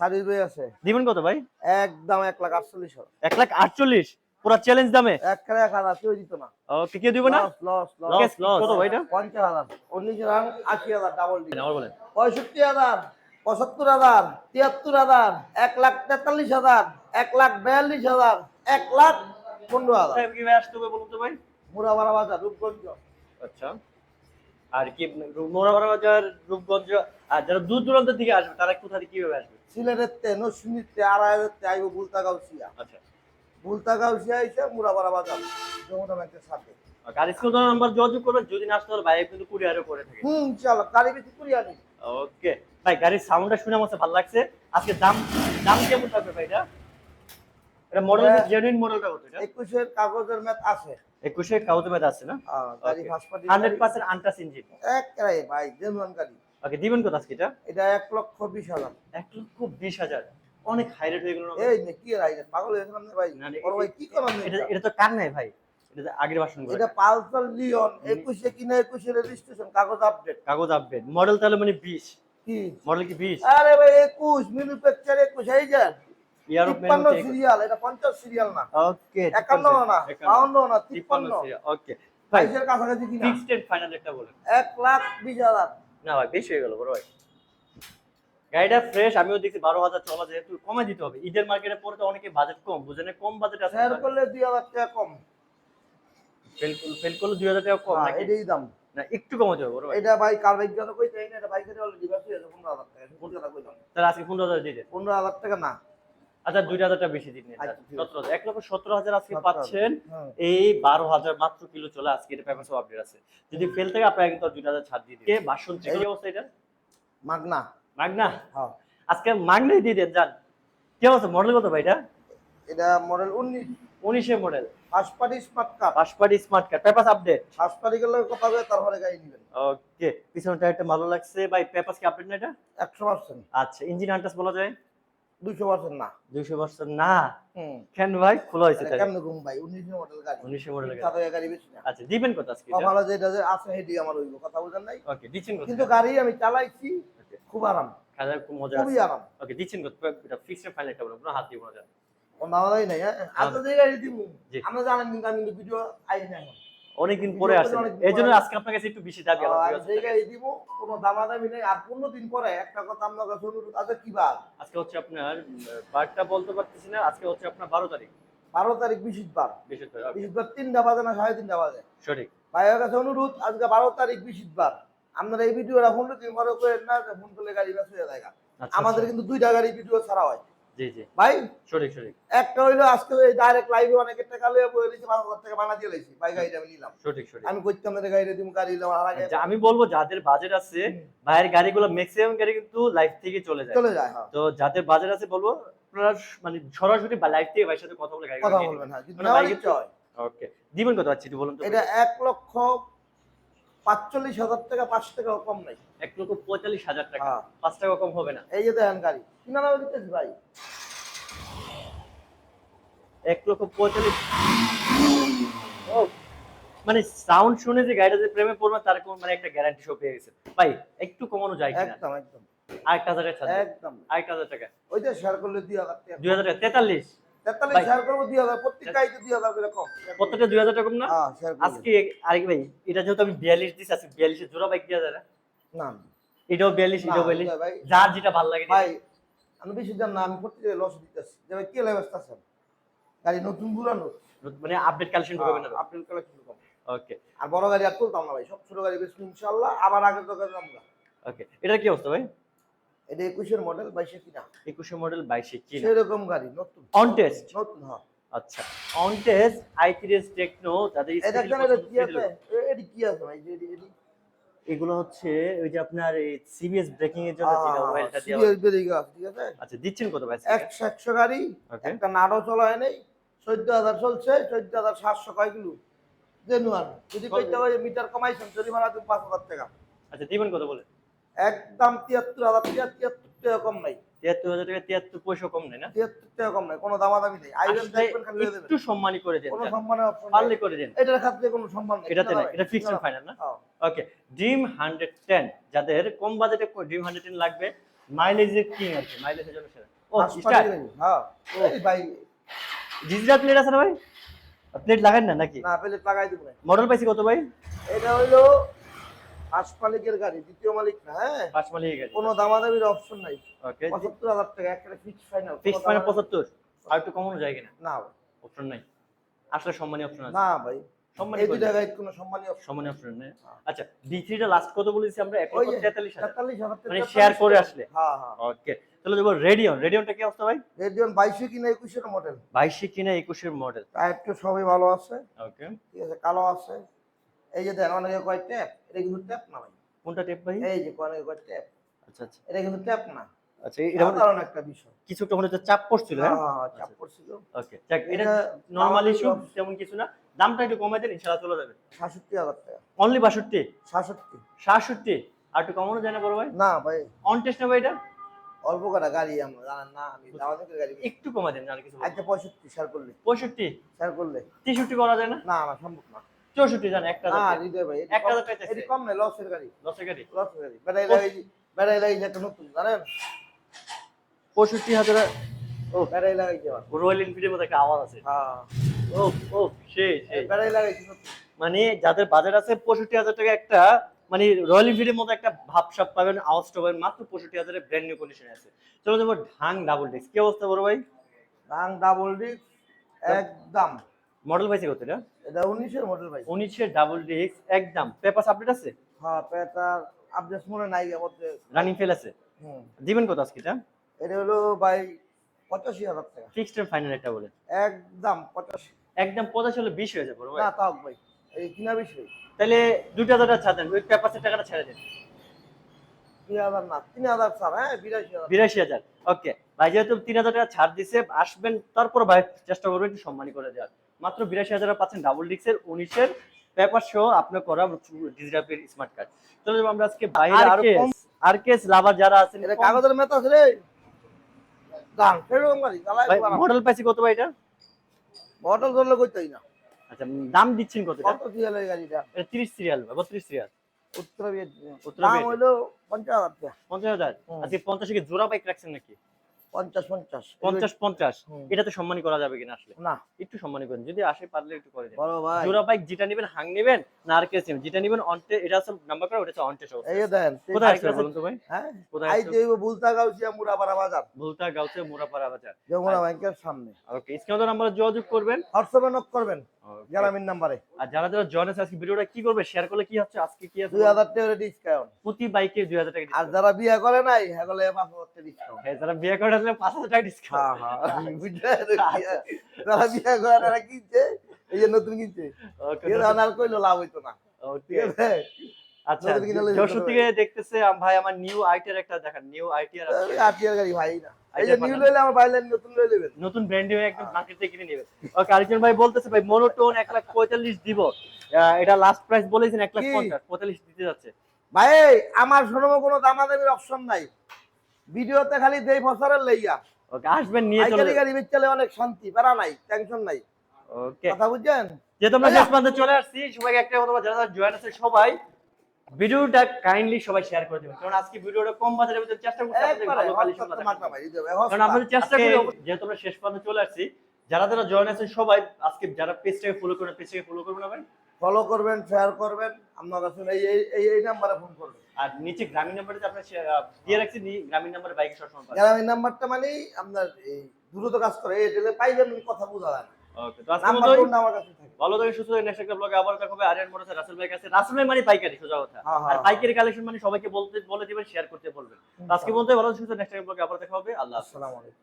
সারি রয়ে আছে। দিবেন কত ভাই? একদম এক লাখ আটচল্লিশ এক লাখ আটচল্লিশ। পুরো চ্যালেঞ্জ দামে? এক এক হাজার কেউ দিত না। ওকে কেউ দিব না? লস লস লস কত ভাই এটা? পঞ্চাশ হাজার। উনিশ রান আশি হাজার ডাবল ডিম আবার বলেন। পঁয়ষট্টি হাজার পঁচাত্তর হাজার তিয়াত্তর হাজার এক লাখ তেতাল্লিশ হাজার এক লাখ বিয়াল্লিশ হাজার এক লাখ পনেরো হাজার। আসতে হবে বলুন তো ভাই? মুরাবাড়া বাজার রূপগঞ্জ। আচ্ছা। আর কি মোরাবাড়া বাজার রূপগঞ্জ আর যারা দূর দূরান্ত থেকে আসবে তারা কোথা থেকে কীভাবে আসবে? সিলেটের তে নসুনির তে আড়াইয়ের তে আইব বুলতা গাউসিয়া আচ্ছা। বুলতা গাউসিয়া এসে মুরাবাড়া বাজার যমুনা ব্যাংকের সাথে। আর স্কুল নাম্বার যোগাযোগ করবেন যদি না আসতে হলে ভাই কিন্তু কুরিয়ারও করে থাকে। হুম চলো গাড়ি বেশি করি আনি ওকে। ভাই গাড়ির সাউন্ডটা শুনে আমার ভালো লাগছে। আজকে দাম দাম কেমন থাকবে ভাই এটা এটা মডেল জেনুইন মডেলটা কত এটা? একুশের কাগজের ম্যাথ আছে। একুশে মেদ আছে না? গাড়ি ফার্স্ট পার্টি হান্ড্রেড পার্সেন্ট আনটাস ইঞ্জিন। এক ভাই জেনুয়ান গাড়ি। ওকে দিবেন কত আজকে এটা? এটা এক লক্ষ বিশ হাজার। এক লক্ষ বিশ হাজার। অনেক হাই রেট হয়ে গেল না? এই কি পাগল হয়ে গেলাম রে ভাই। বড় ভাই কি করলাম এটা এটা তো কার নাই ভাই? এটা আগের করে। এটা পালসার লিওন একুশে কিনা একুশে রেজিস্ট্রেশন কাগজ আপডেট কাগজ আপডেট মডেল তাহলে মানে বিশ। কি? মডেল কি বিশ? আরে ভাই একুশ ম্যানুফ্যাকচার একুশ এই যে। ইয়ার তিপ্পান্ন সিরিয়াল এটা পঞ্চাশ সিরিয়াল না। ওকে একান্ন না বাউন্ন না তিপ্পান্ন। তিপ্পান্ন ওকে। ভাই কাছাকাছি কিনা? ফিক্সড এন্ড ফাইনাল একটা বলেন। এক লাখ বিশ হাজার। না ভাই বেশি হয়ে গেল বড় ভাই। গাড়িটা ফ্রেশ আমিও দেখছি বারো হাজার চলা যেহেতু কমাই দিতে হবে। ঈদের মার্কেটে পরে তো অনেকে বাজেট কম বুঝেন কম বাজেট আছে। শেয়ার করলে দুই হাজার টাকা কম। ফেল ফেল করলে দুই হাজার টাকা কম হ্যাঁ, এটাই দাম। না একটু হবে বড় এটা ভাই কার বাইক গেল কই না এটা বাইকের অলরেডি পনেরো হাজার টাকা পনেরো হাজার তাহলে আজকে পনেরো হাজার দিয়ে পনেরো হাজার টাকা না। আচ্ছা দুই হাজার টাকা বেশি দিন আচ্ছা। সতেরো এক লক্ষ সতেরো হাজার আজকে পাচ্ছেন। হ্যাঁ। এই বারো হাজার মাত্র কিলো চলে আজকে এটা পেপার সব আপডেট আছে। যদি ফেল থাকে আপনাকে কিন্তু দুই হাজার ছাড় দিয়ে বাসন অবস্থা এটা? মাগনা। মাগনা? হ্যাঁ। আজকে মাগনাই দিয়ে দেন যান। কি অবস্থা? মডেল কত ভাই এটা? এটা মডেল উনিশ। উনিশে model party smart car first party smart card paper update party গেলে কথা বলে তারপরে গাড়ি নেবেন। ওকে পিছনের টায়ারটা ভালো লাগছে। ভাই পেপার কি আপডেট না এটা? একশো পার্সেন্ট আচ্ছা ইঞ্জিন আনটাস বলা যায়? দুশো পার্সেন্ট না। দুইশো বছর না? কেন ভাই? খোলা হয়েছে কেমন ঘুম ভাই উনিশ মডেল গাড়ি। উনিশে মডেল তাতে গাড়ি বেশি না। আচ্ছা দিবেন কত আজকে কপালে যেটা যে আছে হেডি আমার হইব কথা বুঝেন নাই? ওকে দিচ্ছেন কিন্তু গাড়ি আমি চালাইছি খুব আরাম। খাওয়া খুব মজা খুবই আরাম। ওকে দিচ্ছেন কত এটা ফিক্সড ফাইনাল একটা বলো কোনো হাত দিব না। কোনো দামাদাই নাই হ্যাঁ? আজকে যে গাড়ি দিব। আমরা জানেন কিন্তু আমি ভিডিও আই না অনেকদিন পরে আসেন। এই জন্য আজকে আপনার কাছে একটু বেশি দাবি আহ, আমি যে গাড়ি দিব কোনো দামাদামি নেই আর পনেরো দিন পরে একটা কথা আপনার কাছে অনুরোধ আছে কি বার আজকে হচ্ছে আপনার বারটা বলতে পারতেছি না আজকে হচ্ছে আপনার বারো তারিখ। বারো তারিখ বৃহস্পতিবার বৃহস্পতিবার তিনটা বাজে না সাড়ে তিনটা বাজে? সঠিক। ভাইয়ের কাছে অনুরোধ আজকে বারো তারিখ বৃহস্পতিবার আপনারা এই ভিডিওটা ফোন করেন না যে ফোন করলে গাড়ি ব্যস্ত হয়ে যায় আচ্ছা, আমাদের আচ্ছা। কিন্তু দুইটা গাড়ি ভিডিও ছাড়া হয়। জি জি। ভাই সঠিক সঠিক। একটা হইল আজকে এই ডাইরেক্ট লাইভে অনেকের টাকা লয়ে হাজার টাকা বানা দিয়ে লাইছি। ভাই গাড়িটা আমি নিলাম। সঠিক সঠিক। আমি না দিব গাড়ি নিলাম আর আগে আচ্ছা, আমি বলব যাদের বাজেট আছে ভাইয়ের গাড়িগুলো ম্যাক্সিমাম গাড়ি কিন্তু লাইফ থেকে চলে যায়। চলে যায় হ্যাঁ। তো যাদের বাজেট আছে বলব আপনারা মানে সরাসরি বা লাইফ থেকে ভাইয়ের সাথে কথা বলে গাড়ি কথা বলবেন হ্যাঁ যদি মানে ওকে দিবেন কত আছে একটু বলুন তো এটা এক লক্ষ পাঁচচল্লিশ হাজার টাকা পাঁচ টাকা কম নাই। এক লক্ষ পঁয়তাল্লিশ হাজার টাকা। হ্যাঁ। পাঁচ টাকা কম হবে না। এই যে দেখেন গাড়ি কিনা নামে দিতেছি ভাই। এক লক্ষ পঁয়তাল্লিশ। ও মানে সাউন্ড শুনে যে গাড়িটা যে প্রেমে পড়বে তার কোন মানে একটা গ্যারান্টি শো পেয়ে গেছে। ভাই একটু কমানো যায় কিনা? একদম একদম। আরেকটা হাজার টাকা একদম। আরেকটা হাজার টাকা। ওইটা শেয়ার করলে দুই হাজার টাকা। দুই হাজার টাকা তেতাল্লিশ। তেতাল্লিশ শেয়ার করব দুই হাজার প্রত্যেক গাড়িতে দুই হাজার করে কম। প্রত্যেকটা দুই হাজার টাকা কম না? হ্যাঁ আজকে আরেক ভাই এটা যেহেতু আমি বিয়াল্লিশ দিচ্ছি আজকে বিয়াল্লিশে জোড়া বাইক দেওয়া যায় না। না এটাও বিয়াল্লিশ এটাও বিয়াল্লিশ। ভাই। যার যেটা ভালো লাগে ভাই আমি বেশি জান না আমি প্রত্যেক লস দিতেছি। যে ভাই কে গাড়ি নতুন পুরানো? মানে আপডেট কালেকশন করবে না আপডেট কালেকশন ওকে আর বড় গাড়ি আর তুলতাম না ভাই সব ছোট গাড়ি বেশি ইনশাল্লাহ আবার আগে তো গাড়ি আমরা ওকে এটার কি অবস্থা ভাই? এটা একুশের মডেল বাইশে কিনা? একুশে মডেল বাইশে কিনা? সেরকম গাড়ি নতুন। অন টেস্ট নতুন হ্যাঁ। আচ্ছা অন টেস্ট টেকনো তাদের এটা কেন এটা কি আছে? এটি কি আছে ভাই? এগুলো হচ্ছে ওই যে আপনার এই সিবিএস ব্রেকিং এর জন্য যেটা ওয়েলটা দেওয়া সিরিয়াস বেরিয়ে গেছে ঠিক আছে? আচ্ছা দিচ্ছেন কত ভাই একশো একশো গাড়ি ওকে একটা নাড়ও চলা হয় নাই চোদ্দ হাজার চলছে চোদ্দ হাজার সাতশো কয় কিলো? জেনুয়ান। যদি কইতে হয় মিটার কমাইছেন জরিমানা দিন পাঁচ হাজার টাকা। আচ্ছা দিবেন কত বলে? একদম তিয়াত্তর হাজার তিয়াত্তর টাকা কম নাই। তিয়াত্তর হাজার টাকা তিয়াত্তর পয়সা কম নেই না? তিয়াত্তর টাকা কম নাই কোনো দামাদামি নেই। আইবেন দেখবেন খালি দেবেন। একটু সম্মানই করে দেন কোনো সম্মানের অপশন পারলে করে দেন। এটার ক্ষেত্রে কোনো সম্মান নেই। এটাতে না কিনা এটা ফিক্সড ফাইনাল না। ওকে ড্রিম হান্ড্রেড টেন যাদের কম বাজেটে ড্রিম হান্ড্রেড টেন লাগবে মাইলেজের কিং মাইলেজের জন্য সেরা। ও পাঁচ স্টার পালিশ গাড়ি, হ্যাঁ। এই ভাই। ডিজিটাল প্লেট আছে না ভাই? প্লেট লাগান না নাকি? না প্লেট লাগাই দিব মডেল পাইছি কত ভাই? এটা হইল পাঁচ মালিকের গাড়ি দ্বিতীয় মালিক না হ্যাঁ? পাঁচ মালিক গাড়ি। কোনো দামাদামির অপশন নাই। ওকে পঁচাত্তর হাজার টাকা একটা ফিক্স ফাইনাল ফিক্স মানে পঁচাত্তর? আর একটু কমানো যায় কিনা? না ভাই, অপশন নাই। আসলে সম্মানী অপশন আছে। না ভাই। সম্মানী এই করে গাড়ি কোনো সম্মানীয় অপশন সম্মানী অপশন নেই। আচ্ছা থ্রিটা লাস্ট কত বলেছি আমরা? হাজার। মানে তেতাল্লিশ করে আসলে? হ্যাঁ হ্যাঁ। ওকে তাহলে দেবো রেডিয়ন রেডিয়নটা কি অবস্থা ভাই? রেডিয়ন কিনা একুশের মডেল বাইশে কিনা একুশের মডেল টায়ার তো সবই ভালো আছে। ওকে ঠিক আছে কালো আছে। এই যে দেন অনেকে কয় ট্যাপ? এটা কিন্তু ট্যাপ না ভাই। কোনটা টেপ ভাই? এই যে অনেকে কয় ট্যাপ? আচ্ছা আচ্ছা। এটা কিন্তু ট্যাপ না। আচ্ছা এটা সাধারণ একটা বিষয়। মনে চাপ পড়ছিল হ্যাঁ? হ্যাঁ হ্যাঁ চাপ পড়ছিল। ওকে যাক এটা এটা নরমাল ইস্যু তেমন কিছু না। দামটা একটু কমাই দেন ইনশাআল্লাহ চলে যাবে। টাকা। অনলি বাষট্টি? সাতষট্টি। সাতষট্টি? আর একটু কমানো যায় না বড় ভাই? না ভাই। অন টেস্ট না ভাই এটা? অল্প কটা গাড়ি আমরা জানেন না আমি গাড়ি একটু কমাই দেন আর কিছু। আজকে পঁয়ষট্টি শেয়ার করলে। পঁয়ষট্টি? শেয়ার করলে। তেষট্টি করা যায় না? না না সম্ভব না। চৌষট্টি জান একটা না হৃদয় ভাই এক হাজার টাকা কম নাই লসের গাড়ি। দশের গাড়ি? লসের গাড়ি। ব্যাটারি লাগাই ব্যাটারি লাগাই একটা নতুন জানেন? পঁয়ষট্টি হাজার ও ব্যাটারি লাগাইছে আবার। রয়্যাল এনফিল্ডের মধ্যে একটা আওয়াজ আছে। হ্যাঁ। ও ও সেই সেই লাগাইছে মানে যাদের বাজার আছে পঁয়ষট্টি হাজার টাকা একটা মানে রয়্যাল এনফিল্ডের মতো একটা ভাবসাব পাবেন আওয়াজটা পাবেন মাত্র পঁয়ষট্টি হাজারের ব্র্যান্ড নিউ কন্ডিশনে আছে। চলো যাব ঢাং ডাবল ডিস্ক কি অবস্থা বড় ভাই? রাং ডাবল ডিস্ক একদম। মডেল পাইছে কত এটা? এটা উনিশের মডেল ভাই উনিশের ডাবল ডিস্ক একদম। পেপার আপডেট আছে? হ্যাঁ পেটার আপডেট মনে নাই বলতে রানিং ফেল আছে? হুম। দিবেন কত আজকে এটা? এটা হলো ভাই পঁচাশি হাজার টাকা। ফিক্সড এন্ড ফাইনাল এটা বলে। একদম পঁচাশি। একদম পঁচাশি হলে বিশ হয়ে যাবে ভাই। না তাও ভাই এই কিনা বিষয় তাহলে দুটো হাজার টাকা ছাড় দেন ওই পেপারসের টাকাটা ছেড়ে দেন। দুই হাজার না তিন হাজার স্যার হ্যাঁ বিরাশি হাজার। বিরাশি হাজার ওকে। ভাই যেহেতু তিন হাজার টাকা ছাড় দিছে আসবেন তারপর ভাই চেষ্টা করবেন একটু সম্মানী করে দেওয়ার। মাত্র বিরাশি হাজার পাচ্ছেন ডাবল ডিক্সের উনিশের পেপার সহ আপনার করা ডিজিটাল স্মার্ট কার্ড চলে যাব আমরা আজকে বাইরে আর আরও কেস, আর কেস লাভার যারা আছেন এটা কাগজের মেতা আছে রে। দাম সেরকম গাড়ি মডেল পাইছি কত ভাই এটা? বটল ধরলে কইতেই না। আচ্ছা দাম দিচ্ছেন কত কত সিরিয়াল এই গাড়িটা? এটা তিরিশ সিরিয়াল বত্রিশ সিরিয়াল উত্তর উত্তরা দাম পঞ্চাশ হাজার টাকা। পঞ্চাশ হাজার? হুম। আজকে পঞ্চাশ কি জোড়া বাইক রাখছেন নাকি? পঞ্চাশ পঞ্চাশ। পঞ্চাশ পঞ্চাশ। হুম। এটাতে সম্মানী করা যাবে কিনা আসলে? না। একটু সম্মানী করেন। যদি আসে পারলে একটু করে দেন। বড় ভাই। জোড়া বাইক যেটা নেবেন হাং নেবেন না আর কেস নেবেন যেটা নেবেন অন্টে এটা আছে নাম্বার করা ওটা হচ্ছে অন্টে সহ এই দেন কোথায় আসবে বলুন তো ভাই? হ্যাঁ? কোথায় বুলতা গাউছিয়া মুরাপাড়া বাজার। ভুলতা গাউছে মোরাপাড়া বাজার। যমুনা ব্যাংকের সামনে। ওকে স্ক্রিনে নাম্বারে যোগাযোগ করবেন। হোয়াটসঅ্যাপে নক করবেন গ্রামীণ নাম্বারে। আর যারা যারা জয়েন আছে আজকে ভিডিওটা কি করবে? শেয়ার করলে কি হচ্ছে? আজকে কি আছে? দুই হাজার টাকা ডিসকাউন্ট প্রতি বাইকে দুই হাজার টাকা আর যারা বিয়ে করে নাই হ্যাঁ হাজার টাকা ডিসকাউন্ট হ্যাঁ, যারা বিয়ে করে আসলে পাঁচ হাজার টাকা হ্যাঁ ডিসকাউন্ট হ্যাঁ বুঝলেন? যারা বিয়ে করে তারা কিনছে? এই যে নতুন কিনছে। আর কইলো লাভ হইতো না। ঠিক আছে? আচ্ছা কিনে যশোর থেকে দেখতেছে ভাই আমার নিউ আইটির একটা দেখান নিউ আইটিআর ওই গাড়ি ভাই না। এই যে নিউ লইলে আমার বাইলেন নতুন লই নেবেন। নতুন ব্র্যান্ড একদম মার্কেট থেকে কিনে ওকে আরেকজন ভাই বলতেছে ভাই মনোটোন লাখ পঁয়তাল্লিশ দিব। এটা লাস্ট প্রাইস বলেছেন এক লাখ কি? পঞ্চাশ পঁয়তাল্লিশ দিতে যাচ্ছে। ভাই আমার শোনো কোনো দামাদামির অপশন নাই। ভিডিওতে খালি দেই ফসরের লইয়া। ওকে আসবেন নিয়ে চলে গাড়ি বেচলে অনেক শান্তি প্যারা নাই টেনশন নাই। ওকে। কথা বুঝছেন? যেহেতু আমরা শেষ পর্যন্ত চলে আসছি সবাইকে একটা কথা যারা যারা জয়েন আছে সবাই ভিডিওটা কাইন্ডলি সবাই শেয়ার করে দেবেন। কারণ আজকে ভিডিওটা কম বাজারের ভিতরে চেষ্টা করছি আপনাদের একবারে ভালো দিতে কারণ। আমাদের চেষ্টা করি যেহেতু আমরা শেষ পর্যন্ত চলে আসছি যারা যারা জয়েন আছেন সবাই আজকে যারা পেজটাকে ফলো করেন পেজটাকে ফলো করবেন না ভাই? ফলো করবেন শেয়ার করবেন। আপনার কাছে এই এই- এই নাম্বারে ফোন করবেন। আর নিচে গ্রামীণ নাম্বারে share, আহ, দিয়ে রাখছি গ্রামীণ নাম্বারে বাইকে সবসময় গ্রামীণ নাম্বারটা মানে আপনার এই দ্রুত কাজ করে এই দিলে পাইবেন কথা বোঝা যায় ওকে তো আজকে ভালো থাকে সুস্থ থাকে নেক্সট একটা ব্লগে আবার দেখা হবে। আরিয়ান মোটরস রাসেল ভাই কাছে রাসেল ভাই মানে পাইকারি সোজা কথা। হ্যাঁ, আর হ্যাঁ। পাইকারি কালেকশন মানে সবাইকে বলতে বলে দিবেন শেয়ার করতে বলবেন। আজকে বলতে ভালো সুস্থ নেক্সট একটা ব্লগে আবার দেখা হবে। আল্লাহ। আসসালামু আলাইকুম।